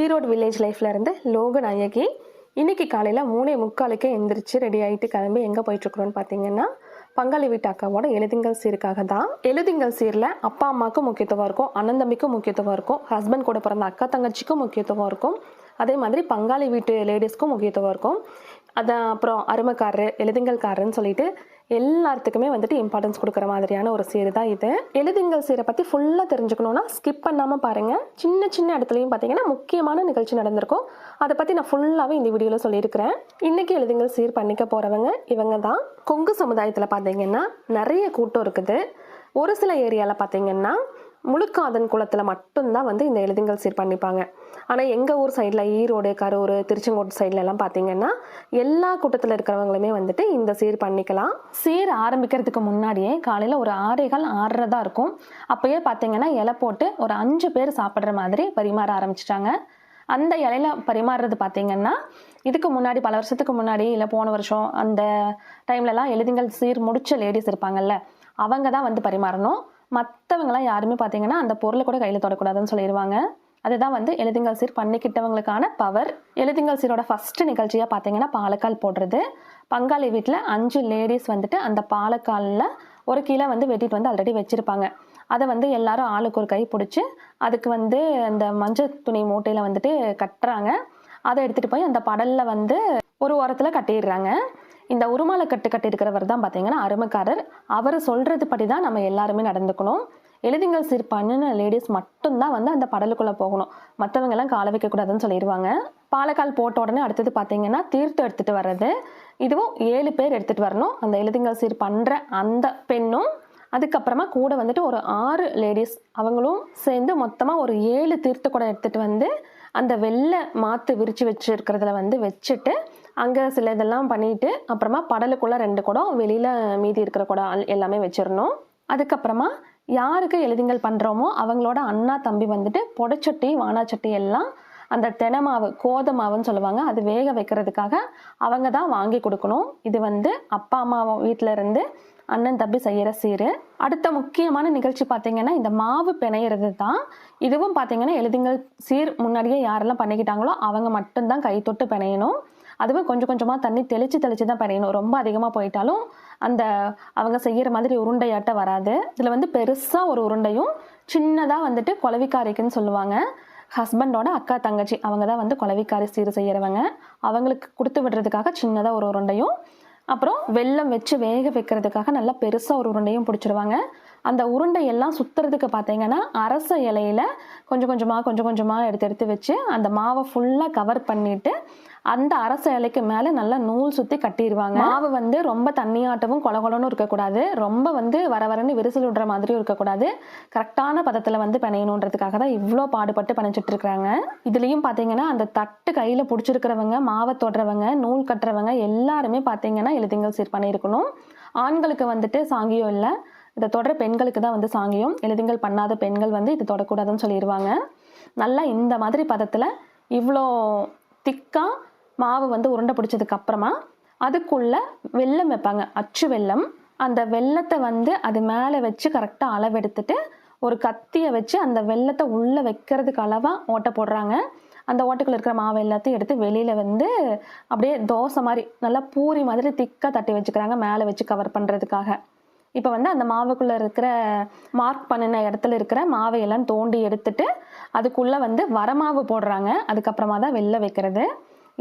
Erode village லைஃப்ல இருந்து லோக நாயகி இன்னைக்கு காலையில் மூணே முக்காலுக்கே எந்திரிச்சு ரெடி ஆகிட்டு கிளம்பி எங்கே போயிட்டுருக்குறோன்னு பார்த்தீங்கன்னா பங்காளி வீட்டு அக்காவோட எழுதுங்கள் சீருக்காக தான். எழுதுங்கள் சீரில் அப்பா அம்மாவுக்கும் முக்கியத்துவம் இருக்கும் அண்ணன் தம்பிக்கும் முக்கியத்துவம் இருக்கும் ஹஸ்பண்ட் கூட பிறந்த அக்கா தங்கச்சிக்கும் முக்கியத்துவம் இருக்கும். அதே மாதிரி பங்காளி வீட்டு லேடிஸ்க்கும் முக்கியத்துவம் இருக்கும். அதான் அப்புறம் அருமைக்காரரு எழுதுங்கள்காரருன்னு சொல்லிட்டு எல்லாத்துக்குமே வந்துட்டு இம்பார்ட்டன்ஸ் கொடுக்குற மாதிரியான ஒரு சீர் தான் இது. எழுதுங்கள் சீரை பற்றி ஃபுல்லாக தெரிஞ்சுக்கணுன்னா ஸ்கிப் பண்ணாமல் பாருங்கள் சின்ன சின்ன இடத்துலையும் பார்த்தீங்கன்னா முக்கியமான நிகழ்ச்சி நடந்திருக்கும். அதை பற்றி நான் ஃபுல்லாகவே இந்த வீடியோவில் சொல்லியிருக்கிறேன். இன்றைக்கி எழுதுங்கள் சீர் பண்ணிக்க போகிறவங்க இவங்க தான். கொங்கு சமுதாயத்தில் பார்த்தீங்கன்னா நிறைய கூட்டம் இருக்குது. ஒரு சில ஏரியாவில் பார்த்தீங்கன்னா முழுக்காதன் குளத்தில் மட்டும்தான் வந்து இந்த எழுதுங்கள் சீர் பண்ணிப்பாங்க. ஆனால் எங்கள் ஊர் சைடில் ஈரோடு கரூர் திருச்செங்கோடு சைடில் எல்லாம் பார்த்தீங்கன்னா எல்லா கூட்டத்தில் இருக்கிறவங்களுமே வந்துட்டு இந்த சீர் பண்ணிக்கலாம். சீர் ஆரம்பிக்கிறதுக்கு முன்னாடியே காலையில் ஒரு ஆறேகால் ஆறரை தான் இருக்கும். அப்போயே பார்த்தீங்கன்னா இலை போட்டு ஒரு அஞ்சு பேர் சாப்பிட்ற மாதிரி பரிமாற ஆரம்பிச்சிட்டாங்க. அந்த இலையில பரிமாறுறது பார்த்தீங்கன்னா இதுக்கு முன்னாடி பல வருஷத்துக்கு முன்னாடி இல்லை போன வருஷம் அந்த டைம்லலாம் எழுதுங்கள் சீர் முடிச்ச லேடிஸ் இருப்பாங்கல்ல அவங்க தான் வந்து பரிமாறணும். மற்றவங்களாம் யாருமே பார்த்தீங்கன்னா அந்த பொருளை கூட கையில் தொடக்கூடாதுன்னு சொல்லிடுவாங்க அதுதான் வந்து எழுதுங்கள் சீர் பண்ணிக்கிட்டவங்களுக்கான பவர் எழுதுங்கள் சீரோட ஃபர்ஸ்ட் நிகழ்ச்சியாக பார்த்தீங்கன்னா பாலக்கால் போடுறது. பங்காளி வீட்டில் அஞ்சு லேடிஸ் வந்துட்டு அந்த பாலக்காலில் ஒரு கீழே வந்து வெட்டிட்டு வந்து ஆல்ரெடி வச்சுருப்பாங்க. அதை வந்து எல்லாரும் ஆளுக்கு ஒரு கை பிடிச்சி அதுக்கு வந்து அந்த மஞ்சள் துணி மூட்டையில் வந்துட்டு கட்டுறாங்க. அதை எடுத்துகிட்டு போய் அந்த படலில் வந்து ஒரு ஓரத்தில் கட்டிடுறாங்க. இந்த உருமாலை கட்டு கட்டியிருக்கிறவர் தான் பார்த்தீங்கன்னா அருமைக்காரர். அவர் சொல்கிறது படி தான் நம்ம எல்லாருமே நடந்துக்கணும். எழுதிங்கள் சீர் பண்ணின லேடிஸ் மட்டும்தான் வந்து அந்த படலுக்குள்ளே போகணும். மற்றவங்கெல்லாம் காலை கால வைக்கக்கூடாதுன்னு சொல்லிடுவாங்க பாலக்கால் போட்ட உடனே அடுத்தது பார்த்தீங்கன்னா தீர்த்தம் எடுத்துகிட்டு வர்றது. இதுவும் ஏழு பேர் எடுத்துகிட்டு வரணும். அந்த எழுதிங்கள் சீர் பண்ணுற அந்த பெண்ணும் அதுக்கப்புறமா கூட வந்துட்டு ஒரு ஆறு லேடிஸ் அவங்களும் சேர்ந்து மொத்தமாக ஒரு ஏழு தீர்த்த குடம் எடுத்துகிட்டு வந்து அந்த வெள்ளை மாற்று விரித்து வச்சுருக்கிறதுல வந்து வச்சுட்டு அங்கே சில இதெல்லாம் பண்ணிட்டு அப்புறமா படலுக்குள்ளே ரெண்டு குடம் வெளியில் மீதி இருக்கிற குடம் எல்லாமே வச்சிடணும். அதுக்கப்புறமா யாருக்கு எழுதிங்கள் பண்ணுறோமோ அவங்களோட அண்ணா தம்பி வந்துட்டு புடச்சட்டி வானாச்சட்டி எல்லாம் அந்த தெனை மாவு கோதை மாவுன்னு சொல்லுவாங்க அது வேக வைக்கிறதுக்காக அவங்க தான் வாங்கி கொடுக்கணும். இது வந்து அப்பா அம்மா வீட்டில் இருந்து அண்ணன் தம்பி செய்கிற சீர். அடுத்த முக்கியமான நிகழ்ச்சி பார்த்தீங்கன்னா இந்த மாவு பிணையிறது தான். இதுவும் பார்த்தீங்கன்னா எழுதிங்கள் சீர் முன்னாடியே யாரெல்லாம் பண்ணிக்கிட்டாங்களோ அவங்க மட்டும்தான் கை தொட்டு பிணையணும். அதுவும் கொஞ்சம் கொஞ்சமாக தண்ணி தெளித்து தெளித்து தான் பிணையணும். ரொம்ப அதிகமாக போயிட்டாலும் அந்த அவங்க செய்கிற மாதிரி உருண்டையாட்ட வராது. இதில் வந்து பெருசாக ஒரு உருண்டையும் சின்னதாக வந்துட்டு குலவிக்காரிக்குன்னு சொல்லுவாங்க. ஹஸ்பண்டோட அக்கா தங்கச்சி அவங்க தான் வந்து குலவிக்காரி சீர் செய்கிறவங்க அவங்களுக்கு கொடுத்து விடுறதுக்காக சின்னதாக ஒரு உருண்டையும் அப்புறம் வெல்லம் வச்சு வேக வைக்கிறதுக்காக நல்லா பெருசாக ஒரு உருண்டையும் பிடிச்சிருவாங்க. அந்த உருண்டை எல்லாம் சுற்றுறதுக்கு பார்த்தீங்கன்னா அரச இலையில கொஞ்சம் கொஞ்சமாக கொஞ்சம் கொஞ்சமாக எடுத்து எடுத்து வச்சு அந்த மாவை ஃபுல்லாக கவர் பண்ணிவிட்டு அந்த அரச இலைக்கு மேலே நல்லா நூல் சுற்றி கட்டிடுவாங்க மாவு வந்து ரொம்ப தண்ணியாட்டவும் கொலகொலன்னு இருக்கக்கூடாது. ரொம்ப வந்து வர வரன்னு விரிசல் விடுற மாதிரியும் இருக்கக்கூடாது. கரெக்டான பதத்தில் வந்து பிணையணுன்றதுக்காக தான் இவ்வளோ பாடுபட்டு பிணைச்சிட்டு இருக்கிறாங்க இதுலேயும் பார்த்தீங்கன்னா அந்த தட்டு கையில் பிடிச்சிருக்கிறவங்க மாவை தொடுறவங்க நூல் கட்டுறவங்க எல்லாருமே பார்த்தீங்கன்னா எழுதுங்கள் சீர் பண்ணியிருக்கணும். ஆண்களுக்கு வந்துட்டு சாங்கியம் இல்லை. இதை தொடர பெண்களுக்கு தான் வந்து சாங்கியம். எழுதுங்கள் பண்ணாத பெண்கள் வந்து இது தொடக்கூடாதுன்னு சொல்லிடுவாங்க நல்லா இந்த மாதிரி பதத்தில் இவ்வளோ திக்காக மாவு வந்து உருண்டை பிடிச்சதுக்கு அப்புறமா அதுக்குள்ள வெல்லம் வைப்பாங்க. அச்சு வெல்லம். அந்த வெல்லத்தை வந்து அது மேலே வச்சு கரெக்டாக அளவெடுத்துட்டு ஒரு கத்தியை வச்சு அந்த வெல்லத்தை உள்ளே வைக்கிறதுக்கு அளவாக ஓட்டை போடுறாங்க. அந்த ஓட்டைக்குள்ள இருக்கிற மாவு எல்லாத்தையும் எடுத்து வெளியில் வந்து அப்படியே தோசை மாதிரி நல்லா பூரி மாதிரி திக்காக தட்டி வச்சுக்கிறாங்க மேலே வச்சு கவர் பண்ணுறதுக்காக இப்போ வந்து அந்த மாவுக்குள்ளே இருக்கிற மார்க் பண்ணின இடத்துல இருக்கிற மாவையெல்லாம் தோண்டி எடுத்துட்டு அதுக்குள்ளே வந்து வரமாவு போடுறாங்க. அதுக்கப்புறமா தான் வெளில வைக்கிறது.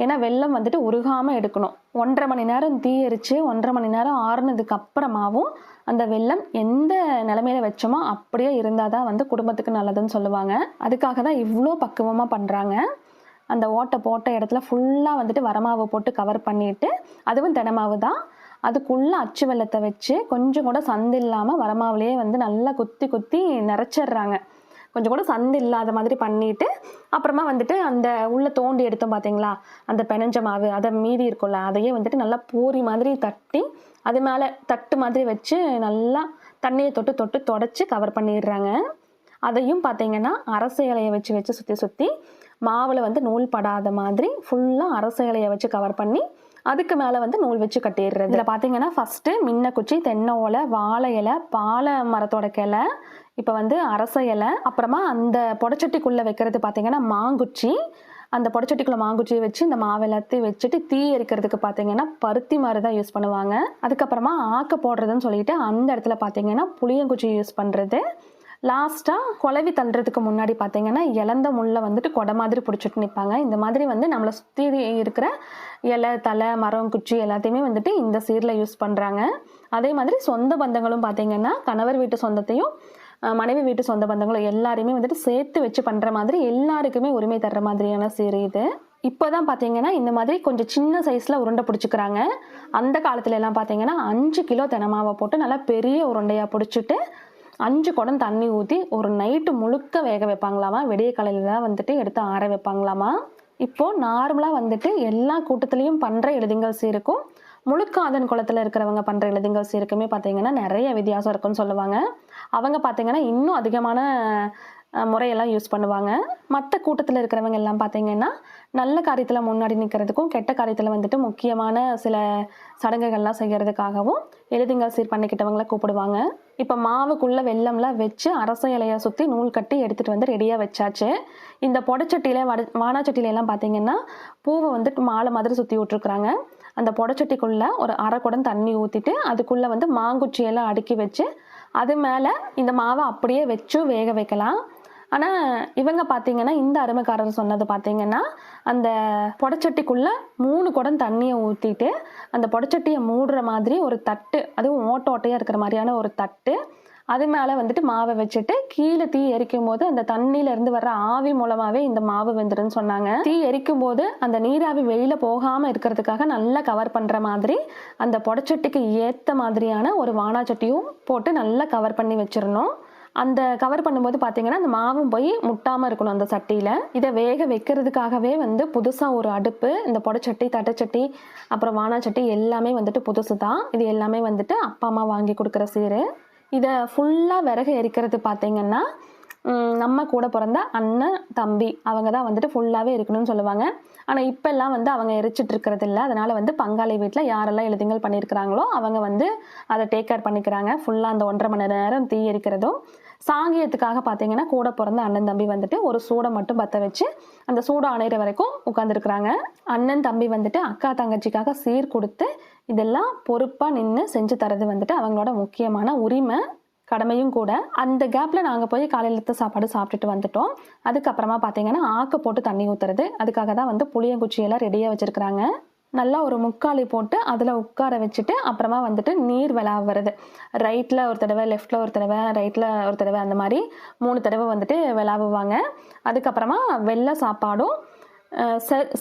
ஏன்னா வெள்ளம் வந்துட்டு உருகாமல் எடுக்கணும். ஒன்றரை மணி நேரம் தீ எரிச்சு ஒன்றரை மணி நேரம் ஆறுனதுக்கு அப்புறமாவும் அந்த வெள்ளம் எந்த நிலமையில வச்சோமோ அப்படியே இருந்தால் தான் வந்து குடும்பத்துக்கு நல்லதுன்னு சொல்லுவாங்க. அதுக்காக தான் இவ்வளோ பக்குவமாக பண்ணுறாங்க அந்த ஓட்டை போட்ட இடத்துல ஃபுல்லாக வந்துட்டு வரமாவு போட்டு கவர் பண்ணிட்டு அதுவும் தினமாவு தான். அதுக்குள்ளே அச்சு வெள்ளத்தை வச்சு கொஞ்சம் கூட சந்து இல்லாமல் வரமாவுலேயே வந்து நல்லா குத்தி குத்தி நிறச்சிடுறாங்க கொஞ்சம் கூட சந்து இல்லாத மாதிரி பண்ணிட்டு அப்புறமா வந்துட்டு அந்த உள்ள தோண்டி எடுத்தோம் பார்த்தீங்களா அந்த பெனஞ்ச மாவு அதை மீதி இருக்கும்ல அதையே வந்துட்டு நல்லா பூரி மாதிரி தட்டி அது மேலே தட்டு மாதிரி வச்சு நல்லா தண்ணியை தொட்டு தொட்டு தொடச்சி கவர் பண்ணிடுறாங்க. அதையும் பார்த்தீங்கன்னா அரச இலையை வச்சு வச்சு சுற்றி சுற்றி மாவில் வந்து நூல் படாத மாதிரி ஃபுல்லாக அரச இலையை வச்சு கவர் பண்ணி அதுக்கு மேலே வந்து நூல் வச்சு கட்டிடுறது. இதில் பார்த்தீங்கன்னா ஃபஸ்ட்டு மின்ன குச்சி தென்னை ஓலை வாழை இலை பாலை மரத்தோட கிளை இப்போ வந்து அரச இலை அப்புறமா அந்த புடச்சட்டிக்குள்ளே வைக்கிறது பார்த்தீங்கன்னா மாங்குச்சி. அந்த புடச்சட்டிக்குள்ளே மாங்குச்சியை வச்சு இந்த மாவு எல்லாத்தையும் வச்சுட்டு தீ எரிக்கிறதுக்கு பார்த்தீங்கன்னா பருத்தி மாதிரி தான் யூஸ் பண்ணுவாங்க. அதுக்கப்புறமா ஆக்க போடுறதுன்னு சொல்லிட்டு அந்த இடத்துல பார்த்தீங்கன்னா புளியங்குச்சி யூஸ் பண்ணுறது லாஸ்ட்டாக குழவி தள்ளுறதுக்கு முன்னாடி பார்த்தீங்கன்னா இலந்த முள்ளை வந்துட்டு கொடை மாதிரி பிடிச்சிட்டு நிற்பாங்க இந்த மாதிரி வந்து நம்மளை சுற்றி இருக்கிற இலை தலை மரம் குச்சி எல்லாத்தையுமே வந்துட்டு இந்த சீரில் யூஸ் பண்ணுறாங்க அதே மாதிரி சொந்த பந்தங்களும் பார்த்தீங்கன்னா கணவர் வீட்டு சொந்தத்தையும் மனைவி வீட்டு சொந்த பந்தங்களும் எல்லாரையுமே வந்துட்டு சேர்த்து வச்சு பண்ணுற மாதிரி எல்லாருக்குமே உரிமை தர்ற மாதிரியான சீரு இது. இப்போ தான் பார்த்தீங்கன்னா இந்த மாதிரி கொஞ்சம் சின்ன சைஸில் உருண்டை பிடிச்சிக்கிறாங்க. அந்த காலத்துல எல்லாம் பார்த்தீங்கன்னா அஞ்சு கிலோ தினமாவை போட்டு நல்லா பெரிய உருண்டையாக பிடிச்சிட்டு அஞ்சு குடம் தண்ணி ஊற்றி ஒரு நைட்டு முழுக்க வேக வைப்பாங்களாமா? விடிய காலையில் தான் வந்துட்டு எடுத்து ஆற வைப்பாங்களாமா? இப்போது நார்மலாக வந்துட்டு எல்லா கூட்டத்துலேயும் பண்ணுற எழுதுங்கள் சீருக்கும் முழுக்காதன் குளத்தில் இருக்கிறவங்க பண்ணுற எழுதுங்கள் சீருக்குமே பார்த்தீங்கன்னா நிறைய வித்தியாசம் இருக்குன்னு சொல்லுவாங்க. அவங்க பார்த்தீங்கன்னா இன்னும் அதிகமான முறையெல்லாம் யூஸ் பண்ணுவாங்க. மற்ற கூட்டத்தில் இருக்கிறவங்க எல்லாம் பார்த்தீங்கன்னா நல்ல காரியத்தில் முன்னாடி நிற்கிறதுக்கும் கெட்ட காரியத்தில் வந்துட்டு முக்கியமான சில சடங்குகள்லாம் செய்கிறதுக்காகவும் எழுதுங்கள் சீர் பண்ணிக்கிட்டவங்கள கூப்பிடுவாங்க. இப்போ மாவுக்குள்ளே வெள்ளம்லாம் வச்சு அரச இலையை சுற்றி நூல் கட்டி எடுத்துகிட்டு வந்து ரெடியாக வச்சாச்சு. இந்த புடச்சட்டியில வட வானாச்சட்டியில எல்லாம் பார்த்தீங்கன்னா பூவை வந்துட்டு மாலை மாதிரி சுற்றி விட்ருக்குறாங்க அந்த புடச்சட்டிக்குள்ளே ஒரு அரை குடம் தண்ணி ஊற்றிட்டு அதுக்குள்ளே வந்து மாங்குச்சியெல்லாம் அடுக்கி வச்சு அது மேலே இந்த மாவை அப்படியே வச்சும் வேக வைக்கலாம். ஆனால் இவங்க பார்த்தீங்கன்னா இந்த அருமைக்காரர் சொன்னது பார்த்தீங்கன்னா அந்த புடச்சட்டிக்குள்ளே மூணு குடம் தண்ணியை ஊற்றிட்டு அந்த புடச்சட்டியை மூடுற மாதிரி ஒரு தட்டு அதுவும் ஓட்ட ஓட்டையாக இருக்கிற மாதிரியான ஒரு தட்டு அது மேலே வந்துட்டு மாவை வச்சுட்டு கீழே தீ எரிக்கும் போது அந்த தண்ணியில இருந்து வர்ற ஆவி மூலமாகவே இந்த மாவு வெந்துடும் சொன்னாங்க. தீ எரிக்கும் போது அந்த நீராவி வெளியில போகாமல் இருக்கிறதுக்காக நல்லா கவர் பண்ணுற மாதிரி அந்த புடச்சட்டிக்கு ஏற்ற மாதிரியான ஒரு வானாச்சட்டியும் போட்டு நல்லா கவர் பண்ணி வச்சிடணும். அந்த கவர் பண்ணும்போது பார்த்தீங்கன்னா அந்த மாவும் போய் முட்டாமல் இருக்கணும் அந்த சட்டியில். இதை வேக வைக்கிறதுக்காகவே வந்து புதுசாக ஒரு அடுப்பு இந்த புடச்சட்டி தட்டச்சட்டி அப்புறம் வானாச்சட்டி எல்லாமே வந்துட்டு புதுசு தான் இது எல்லாமே வந்துட்டு அப்பா அம்மா வாங்கி கொடுக்குற சீரு. இதை ஃபுல்லாக விறகு எரிக்கிறது பார்த்தீங்கன்னா நம்ம கூட பிறந்த அண்ணன் தம்பி அவங்க தான் வந்துட்டு ஃபுல்லாகவே இருக்கணும்னு சொல்லுவாங்க. ஆனால் இப்போல்லாம் வந்து அவங்க எரிச்சிட்டு இருக்கிறது இல்லை. அதனால் வந்து பங்காளி வீட்டில் யாரெல்லாம் எழுதுங்கள் பண்ணியிருக்கிறாங்களோ அவங்க வந்து அதை டேக் கேர் பண்ணிக்கிறாங்க. ஃபுல்லாக அந்த ஒன்றரை மணி நேரம் தீ எரிக்கிறதும். சாங்கியத்துக்காக பார்த்தீங்கன்னா கூட பிறந்த அண்ணன் தம்பி வந்துட்டு ஒரு சூடை மட்டும் பற்ற வச்சு அந்த சூடை அணையிற வரைக்கும் உட்காந்துருக்குறாங்க அண்ணன் தம்பி வந்துட்டு அக்கா தங்கச்சிக்காக சீர் கொடுத்து இதெல்லாம் பொறுப்பாக நின்று செஞ்சு தரது வந்துட்டு அவங்களோட முக்கியமான உரிமை கடமையும் கூட. அந்த கேப்பில் நாங்கள் போய் காலையில் எடுத்த சாப்பாடு சாப்பிட்டுட்டு வந்துட்டோம். அதுக்கப்புறமா பார்த்தீங்கன்னா ஆக்க போட்டு தண்ணி ஊற்றுறது அதுக்காக தான் வந்து புளியங்குச்சியெல்லாம் ரெடியாக வச்சுருக்குறாங்க. நல்லா ஒரு முக்காலி போட்டு அதில் உட்கார வச்சுட்டு அப்புறமா வந்துட்டு நீர் விளாவுறது ரைட்டில் ஒரு தடவை லெஃப்ட்டில் ஒரு தடவை ரைட்டில் ஒரு தடவை அந்த மாதிரி மூணு தடவை வந்துட்டு விளாவுவாங்க அதுக்கப்புறமா வெள்ளை சாப்பாடும்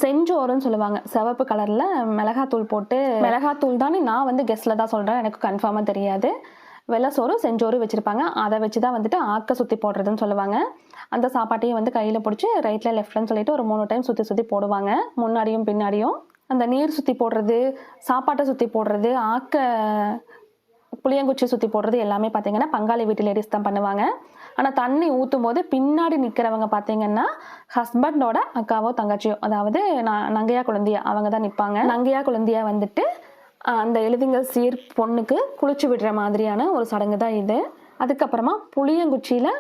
செஞ்சோறுன்னு சொல்லுவாங்க. சிவப்பு கலரில் மிளகாத்தூள் போட்டு மிளகாத்தூள் தானே நான் வந்து கெஸ்ட்டில் தான் சொல்கிறேன் எனக்கு கன்ஃபார்மாக தெரியாது. வெள்ளை சோறு செஞ்சோறு வச்சுருப்பாங்க. அதை வச்சு தான் வந்துட்டு ஆக்க சுற்றி போடுறதுன்னு சொல்லுவாங்க. அந்த சாப்பாட்டையும் வந்து கையில் பிடிச்சி ரைட்டில் லெஃப்ட்லன்னு சொல்லிட்டு ஒரு மூணு டைம் சுற்றி சுற்றி போடுவாங்க. முன்னாடியும் பின்னாடியும். அந்த நீர் சுற்றி போடுறது சாப்பாட்டை சுற்றி போடுறது ஆக்க புளியங்குச்சி சுற்றி போடுறது எல்லாமே பார்த்தீங்கன்னா பங்காளி வீட்டு லேடிஸ் தான் பண்ணுவாங்க. ஆனால் தண்ணி ஊற்றும் போது பின்னாடி நிற்கிறவங்க பார்த்தீங்கன்னா ஹஸ்பண்டோட அக்காவோ தங்கச்சியோ அதாவது நான் நங்கையா குழந்தையா அவங்க தான் நிற்பாங்க நங்கையா குழந்தையா வந்துட்டு அந்த எழுதிங்கள் சீர் பொண்ணுக்கு குளிச்சு விடுற மாதிரியான ஒரு சடங்கு தான் இது. அதுக்கப்புறமா புளியங்குச்சியில்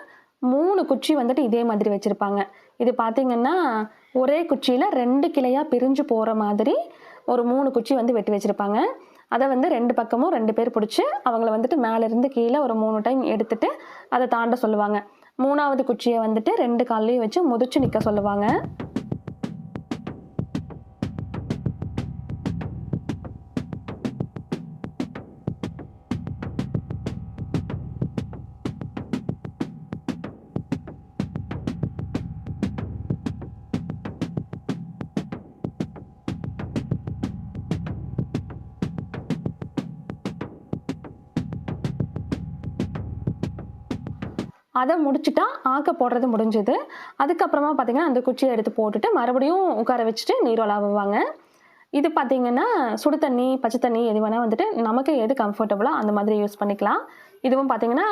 மூணு குச்சி வந்துட்டு இதே மாதிரி வச்சுருப்பாங்க. இது பார்த்திங்கன்னா ஒரே குச்சியில் ரெண்டு கிளையாக பிரிஞ்சு போகிற மாதிரி ஒரு மூணு குச்சி வந்து வெட்டி வச்சுருப்பாங்க. அதை வந்து ரெண்டு பக்கமும் ரெண்டு பேர் பிடிச்சி அவங்கள வந்துட்டு மேலேருந்து கீழே ஒரு மூணு டைம் எடுத்துட்டு அதை தாண்ட சொல்லுவாங்க. மூணாவது குச்சியை வந்துட்டு ரெண்டு கால்லையும் வச்சு முதிச்சு நிற்க சொல்லுவாங்க. அதை முடிச்சுட்டா ஆக்க போடுறது முடிஞ்சது. அதுக்கப்புறமா பார்த்தீங்கன்னா அந்த குச்சியை எடுத்து போட்டுட்டு மறுபடியும் உட்கார வச்சுட்டு நீர் விளாவுவாங்க இது பார்த்தீங்கன்னா சுடு தண்ணி பச்சை தண்ணி எது வேணால் வந்துட்டு நமக்கு எது கம்ஃபர்டபுளாக அந்த மாதிரி யூஸ் பண்ணிக்கலாம். இதுவும் பார்த்தீங்கன்னா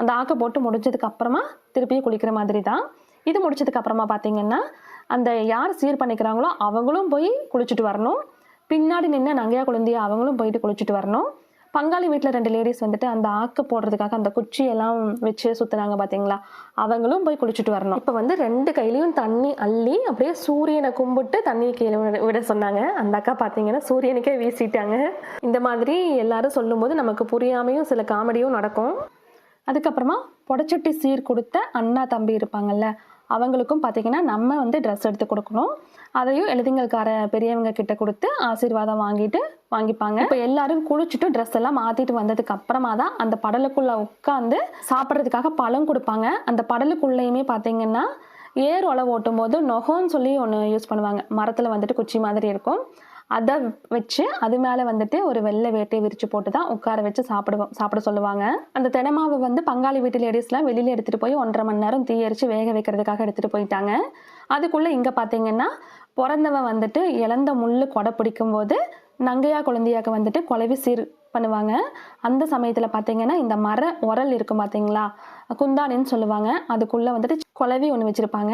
அந்த ஆக்க போட்டு முடிஞ்சதுக்கு அப்புறமா திருப்பியும் குளிக்கிற மாதிரி தான். இது முடிச்சதுக்கு அப்புறமா பார்த்தீங்கன்னா அந்த யார் சீர் பண்ணிக்கிறாங்களோ அவங்களும் போய் குளிச்சுட்டு வரணும். பின்னாடி நின்று நங்கையா குழந்தைய அவங்களும் போயிட்டு குளிச்சுட்டு வரணும். பங்காளி வீட்டில் ரெண்டு லேடிஸ் வந்துட்டு அந்த ஆக்கு போடுறதுக்காக அந்த குச்சியெல்லாம் வச்சு சுற்றுனாங்க பார்த்தீங்களா அவங்களும் போய் குளிச்சுட்டு வரணும். இப்போ வந்து ரெண்டு கையிலையும் தண்ணி அள்ளி அப்படியே சூரியனை கும்பிட்டு தண்ணியை கீழே விட- விட சொன்னாங்க. அந்த அக்கா பார்த்தீங்கன்னா சூரியனுக்கே வீசிட்டாங்க. இந்த மாதிரி எல்லாரும் சொல்லும்போது நமக்கு புரியாமையும் சில காமெடியும் நடக்கும். அதுக்கப்புறமா புடச்சட்டி சீர் கொடுத்த அண்ணா தம்பி இருப்பாங்கல்ல அவங்களுக்கும் பார்த்தீங்கன்னா நம்ம வந்து ட்ரெஸ் எடுத்து கொடுக்கணும். அதையும் எழுதிங்கள்கார பெரியவங்க கிட்ட கொடுத்து ஆசீர்வாதம் வாங்கிட்டு வாங்கிப்பாங்க. இப்போ எல்லாரும் குளிச்சுட்டு ட்ரெஸ் எல்லாம் மாற்றிட்டு வந்ததுக்கு அப்புறமா தான் அந்த படலுக்குள்ளே உட்காந்து சாப்பிட்றதுக்காக பழம் கொடுப்பாங்க. அந்த படலுக்குள்ளேயுமே பார்த்தீங்கன்னா ஏர் உழவு ஓட்டும் போது நொகம்னு சொல்லி ஒன்று யூஸ் பண்ணுவாங்க. மரத்தில் வந்துட்டு குச்சி மாதிரி இருக்கும். அதை வச்சு அது மேலே வந்துட்டு ஒரு வெள்ளை வேட்டையை விரிச்சு போட்டு தான் உட்கார வச்சு சாப்பிடுவோம் சாப்பிட சொல்லுவாங்க. அந்த தினமாவை வந்து பங்காளி வீட்டு லேடிஸ்லாம் வெளியில் எடுத்துகிட்டு போய் ஒன்றரை மணி நேரம் தீயரிச்சு வேக வைக்கிறதுக்காக எடுத்துகிட்டு போயிட்டாங்க. அதுக்குள்ளே இங்கே பார்த்தீங்கன்னா பிறந்தவன் வந்துட்டு இழந்த முள் கொடை பிடிக்கும்போது நங்கையா குழந்தையாக்கு வந்துட்டு குலவி சீர் பண்ணுவாங்க. அந்த சமயத்தில் பார்த்தீங்கன்னா இந்த மர உரல் இருக்கும் பார்த்தீங்களா குந்தானின்னு சொல்லுவாங்க. அதுக்குள்ளே வந்துட்டு குலவி ஒன்று வச்சுருப்பாங்க.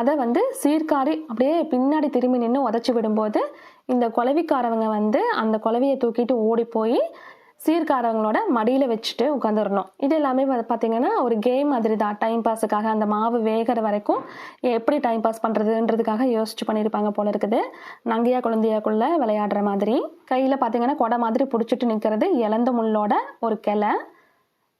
அதை வந்து சீர்காரி அப்படியே பின்னாடி திரும்பி நின்று உதச்சி விடும்போது இந்த குலவிக்காரவங்க வந்து அந்த குலவியை தூக்கிட்டு ஓடி போய் சீர்காரவங்களோட மடியில் வச்சுட்டு உட்காந்துடணும் இது எல்லாமே பார்த்தீங்கன்னா ஒரு கேம் மாதிரி தான் டைம் பாஸுக்காக அந்த மாவு வேகிற வரைக்கும் எப்படி டைம் பாஸ் பண்ணுறதுன்றதுக்காக யோசிச்சு பண்ணியிருப்பாங்க போல இருக்குது. நங்கையா குழந்தையாக்குள்ளே விளையாடுற மாதிரி. கையில் பார்த்தீங்கன்னா கொடை மாதிரி பிடிச்சிட்டு நிற்கிறது இளந்த முள்ளோட ஒரு கிளை.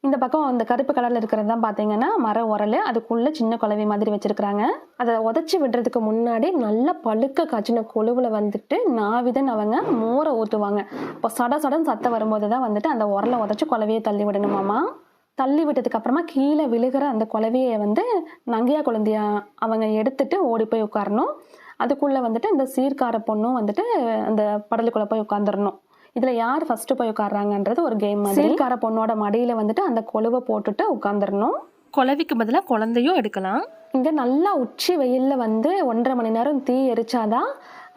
இந்த பக்கம் அந்த கருப்பு கலரில் இருக்கிறது தான் பார்த்தீங்கன்னா மர உரல். அதுக்குள்ளே சின்ன குழவி மாதிரி வச்சுருக்குறாங்க. அதை உதச்சி விடுறதுக்கு முன்னாடி நல்லா பழுக்க காய்ச்சின கொழுவில் வந்துட்டு நாவிதன் அவங்க மோரை ஊற்றுவாங்க இப்போ சட சடன் சத்தம் வரும்போது தான் வந்துட்டு அந்த உரலை உதச்சி குழவியை தள்ளி விடணுமாமா தள்ளி விட்டதுக்கு அப்புறமா கீழே விழுகிற அந்த குழவியை வந்து நங்கையா குழந்தையா அவங்க எடுத்துட்டு ஓடி போய் உட்காரணும். அதுக்குள்ளே வந்துட்டு இந்த சீர்கார பொண்ணும் வந்துட்டு அந்த படலுக்குள்ளே போய் உட்காந்துடணும் இதில் யார் ஃபஸ்ட்டு போய் உட்கார்றாங்கன்றது ஒரு கேம் மாதிரி. சீர்கார பொண்ணோட மடியில் வந்துட்டு அந்த கொழுவை போட்டுட்டு உட்காந்துடணும் குழவிக்கு பதிலாக குழந்தையும் எடுக்கலாம். இங்கே நல்லா உச்சி வெயிலில் வந்து ஒன்றரை மணி நேரம் தீ எரிச்சாதான்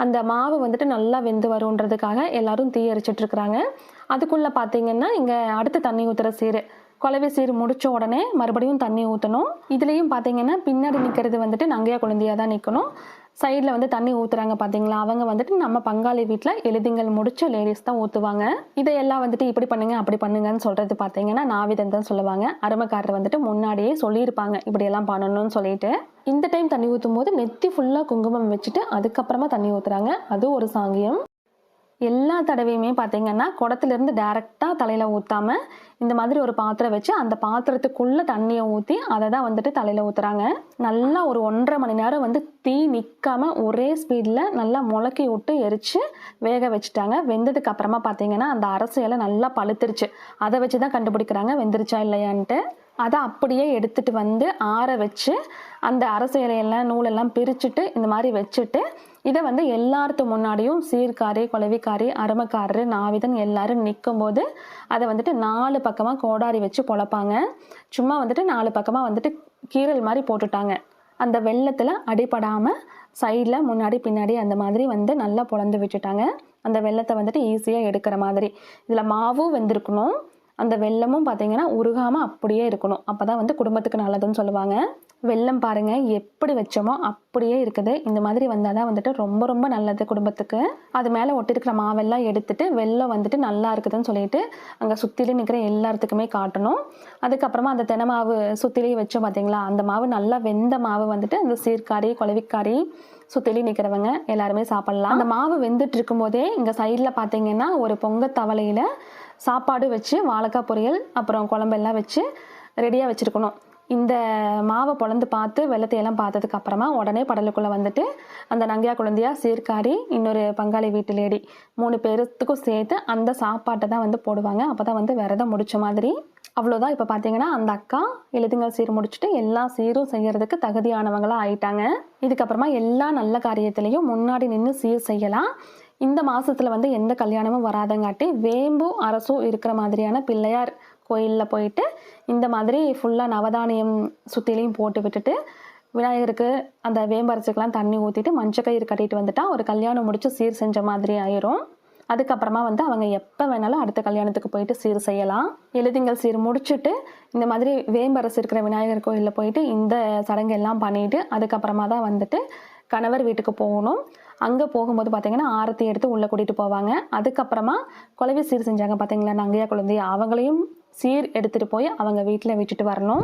அந்த மாவு வந்துட்டு நல்லா வெந்து வருன்றதுக்காக எல்லாரும் தீ எரிச்சிட்டு இருக்கிறாங்க. அதுக்குள்ளே பார்த்தீங்கன்னா இங்கே அடுத்து தண்ணி ஊற்றுற சீர். குழவி சீர் முடிச்ச உடனே மறுபடியும் தண்ணி ஊற்றணும் இதுலேயும் பார்த்தீங்கன்னா பின்னாடி நிற்கிறது வந்துட்டு நங்கையா குழந்தையாக தான் நிற்கணும் சைடில் வந்து தண்ணி ஊற்றுறாங்க பார்த்தீங்களா அவங்க வந்துட்டு நம்ம பங்காளி வீட்டில் எழுதிங்கள் முடிச்ச லேடிஸ் தான் ஊற்றுவாங்க இதையெல்லாம் வந்துட்டு இப்படி பண்ணுங்க அப்படி பண்ணுங்கன்னு சொல்கிறது பார்த்தீங்கன்னா நாவிதன் தான் சொல்லுவாங்க. அருமைக்காரர் வந்துட்டு முன்னாடியே சொல்லியிருப்பாங்க இப்படியெல்லாம் பண்ணணும்னு சொல்லிட்டு. இந்த டைம் தண்ணி ஊற்றும் போது நெத்தி ஃபுல்லாக குங்குமம் வச்சுட்டு அதுக்கப்புறமா தண்ணி ஊற்றுறாங்க அது ஒரு சாங்கியம். எல்லா தடவையுமே பார்த்தீங்கன்னா குடத்துலேருந்து டேரெக்டாக தலையில் ஊற்றாம இந்த மாதிரி ஒரு பாத்திரம் வச்சு அந்த பாத்திரத்துக்குள்ளே தண்ணியை ஊற்றி அதை தான் வந்துட்டு தலையில் ஊற்றுறாங்க நல்லா ஒரு ஒன்றரை மணி நேரம் வந்து தீ நிற்காம ஒரே ஸ்பீடில் நல்லா முளக்கி விட்டு எரித்து வேக வச்சுட்டாங்க. வெந்ததுக்கு அப்புறமா பார்த்தீங்கன்னா அந்த அரசியலை நல்லா பழுத்துருச்சு. அதை வச்சு தான் கண்டுபிடிக்கிறாங்க வெந்துருச்சா இல்லையான்ட்டு. அதை அப்படியே எடுத்துட்டு வந்து ஆற வச்சு அந்த அரசு இலையெல்லாம் நூலெல்லாம் பிரிச்சுட்டு இந்த மாதிரி வச்சுட்டு இதை வந்து எல்லாருத்து முன்னாடியும் சீர்காரி குலவிக்காரி அருமைக்காரரு நாவிதன் எல்லாரும் நிற்கும்போது அதை வந்துட்டு நாலு பக்கமாக கோடாரி வச்சு பொழப்பாங்க. சும்மா வந்துட்டு நாலு பக்கமாக வந்துட்டு கீரல் மாதிரி போட்டுட்டாங்க. அந்த வெள்ளத்தில் அடிபடாமல் சைடில் முன்னாடி பின்னாடி அந்த மாதிரி வந்து நல்லா பொழந்து விட்டுட்டாங்க. அந்த வெள்ளத்தை வந்துட்டு ஈஸியாக எடுக்கிற மாதிரி. இதில் மாவும் வெந்திருக்கணும். அந்த வெள்ளமும் பார்த்தீங்கன்னா உருகாமல் அப்படியே இருக்கணும். அப்போ தான் வந்து குடும்பத்துக்கு நல்லதுன்னு சொல்லுவாங்க. வெள்ளம் பாருங்க எப்படி வச்சோமோ அப்படியே இருக்குது. இந்த மாதிரி வந்தால் தான் வந்துட்டு ரொம்ப ரொம்ப நல்லது குடும்பத்துக்கு. அது மேலே ஒட்டிருக்கிற மாவெல்லாம் எடுத்துட்டு வெள்ளம் வந்துட்டு நல்லா இருக்குதுன்னு சொல்லிட்டு அங்கே சுற்றிலும் நிற்கிற எல்லாத்துக்குமே காட்டணும். அதுக்கப்புறமா அந்த தெனை மாவு சுற்றிலையும் வச்சோம் பார்த்தீங்களா அந்த மாவு நல்லா வெந்த மாவு வந்துட்டு அந்த சீர்காரி குழவிக்காரி சுற்றிலி நிற்கிறவங்க எல்லாருமே சாப்பிட்லாம். அந்த மாவு வெந்துட்டு இருக்கும்போதே இங்கே சைடில் பார்த்தீங்கன்னா ஒரு பொங்க தவளையில் சாப்பாடு வச்சு வாழைக்காய் பொரியல் அப்புறம் குழம்பெல்லாம் வச்சு ரெடியாக வச்சுருக்கணும். இந்த மாவை பொழந்து பார்த்து வெள்ளத்தையெல்லாம் பார்த்ததுக்கு அப்புறமா உடனே படலுக்குள்ளே வந்துட்டு அந்த நங்கையா குழந்தையா சீர்காரி இன்னொரு பங்காளி வீட்டு லேடி மூணு பேருத்துக்கும் சேர்த்து அந்த சாப்பாட்டை தான் வந்து போடுவாங்க. அப்போ தான் வந்து விரதம் முடித்த மாதிரி. அவ்வளோதான் இப்போ பார்த்தீங்கன்னா அந்த அக்கா எழுதுங்கள் சீர் முடிச்சுட்டு எல்லா சீரும் செய்யறதுக்கு தகுதியானவங்களாக ஆயிட்டாங்க. இதுக்கப்புறமா எல்லா நல்ல காரியத்திலையும் முன்னாடி நின்று சீர் செய்யலாம். இந்த மாதத்தில் வந்து எந்த கல்யாணமும் வராதங்காட்டி வேம்பும் அரசும் இருக்கிற மாதிரியான பிள்ளையார் கோயிலில் போயிட்டு இந்த மாதிரி ஃபுல்லாக நவதானியம் சுற்றிலையும் போட்டு விட்டுட்டு விநாயகருக்கு அந்த வேம்பரசுக்கெலாம் தண்ணி ஊற்றிட்டு மஞ்சக்கயிறு கட்டிட்டு வந்துட்டா ஒரு கல்யாணம் முடித்து சீர் செஞ்ச மாதிரி ஆயிரும். அதுக்கப்புறமா வந்து அவங்க எப்போ வேணாலும் அடுத்த கல்யாணத்துக்கு போயிட்டு சீர் செய்யலாம். எழுதிங்கள் சீர் முடிச்சுட்டு இந்த மாதிரி வேம்பரசு இருக்கிற விநாயகர் கோயிலில் போயிட்டு இந்த சடங்கு எல்லாம் பண்ணிட்டு அதுக்கப்புறமா தான் வந்துட்டு கணவர் வீட்டுக்கு போகணும். அங்கே போகும்போது பார்த்தீங்கன்னா ஆரத்தி எடுத்து உள்ளே கூட்டிகிட்டு போவாங்க. அதுக்கப்புறமா குழவி சீர் செஞ்சாங்க பார்த்தீங்களா நங்கையா குழந்தைய? அவங்களையும் சீர் எடுத்துகிட்டு போய் அவங்க வீட்டில் விட்டுட்டு வரணும்.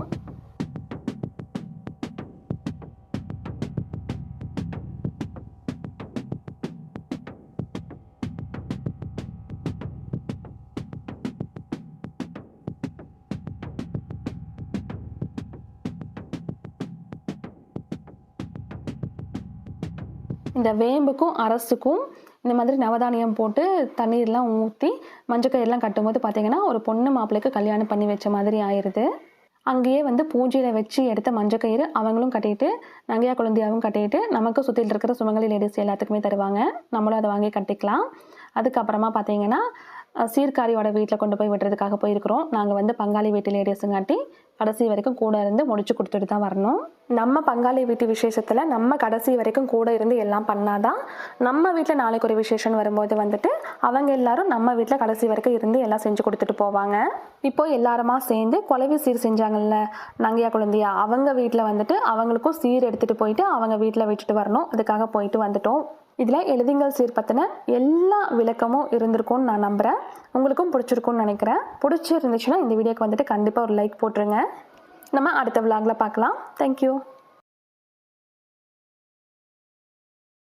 இந்த வேம்புக்கும் அரசுக்கும் இந்த மாதிரி நவதானியம் போட்டு தண்ணீர்லாம் ஊற்றி மஞ்சக்கயிறுலாம் கட்டும்போது பார்த்தீங்கன்னா ஒரு பொண்ணு மாப்பிள்ளைக்கு கல்யாணம் பண்ணி வச்ச மாதிரி ஆயிடுது அங்கேயே வந்து பூஜையில் வச்சு எடுத்த மஞ்சக்கயிறு அவங்களும் கட்டிட்டு நங்கையா குழந்தையாவும் கட்டிட்டு நமக்கு சுற்றில் இருக்கிற சுமங்கலி லேடிஸ் எல்லாத்துக்குமே தருவாங்க. நம்மளும் அதை வாங்கி கட்டிக்கலாம். அதுக்கப்புறமா பார்த்தீங்கன்னா சீர்காரியோட வீட்டில் கொண்டு போய் விடுறதுக்காக போயிருக்கிறோம். நாங்கள் வந்து பங்காளி வீட்டு லேடிஸுங்காட்டி கடைசி வரைக்கும் கூட இருந்து முடிச்சு கொடுத்துட்டு தான் வரணும். நம்ம பங்காளி வீட்டு விசேஷத்தில் நம்ம கடைசி வரைக்கும் கூட இருந்து எல்லாம் பண்ணாதான் நம்ம வீட்டில் நாளைக்கு ஒரு விசேஷம் வரும்போது வந்துட்டு அவங்க எல்லாரும் நம்ம வீட்டில் கடைசி வரைக்கும் இருந்து எல்லாம் செஞ்சு கொடுத்துட்டு போவாங்க. இப்போ எல்லாருமா சேர்ந்து குலவி சீர் செஞ்சாங்கல்ல நங்கையா குழந்தையா அவங்க வீட்டில் வந்துட்டு அவங்களுக்கும் சீர் எடுத்துகிட்டு போயிட்டு அவங்க வீட்டில் விட்டுட்டு வரணும். அதுக்காக போயிட்டு வந்துட்டோம். இதில் எழுதிங்கள் சீர் பற்றின எல்லா விளக்கமும் இருந்திருக்கும்னு நான் நம்புகிறேன் உங்களுக்கும் பிடிச்சிருக்கும்னு நினைக்கிறேன். பிடிச்சிருந்துச்சுன்னா இந்த வீடியோக்கு வந்துட்டு கண்டிப்பாக ஒரு லைக் போட்டுருங்க. நம்ம அடுத்த விளாங்கில் பார்க்கலாம். தேங்க்யூ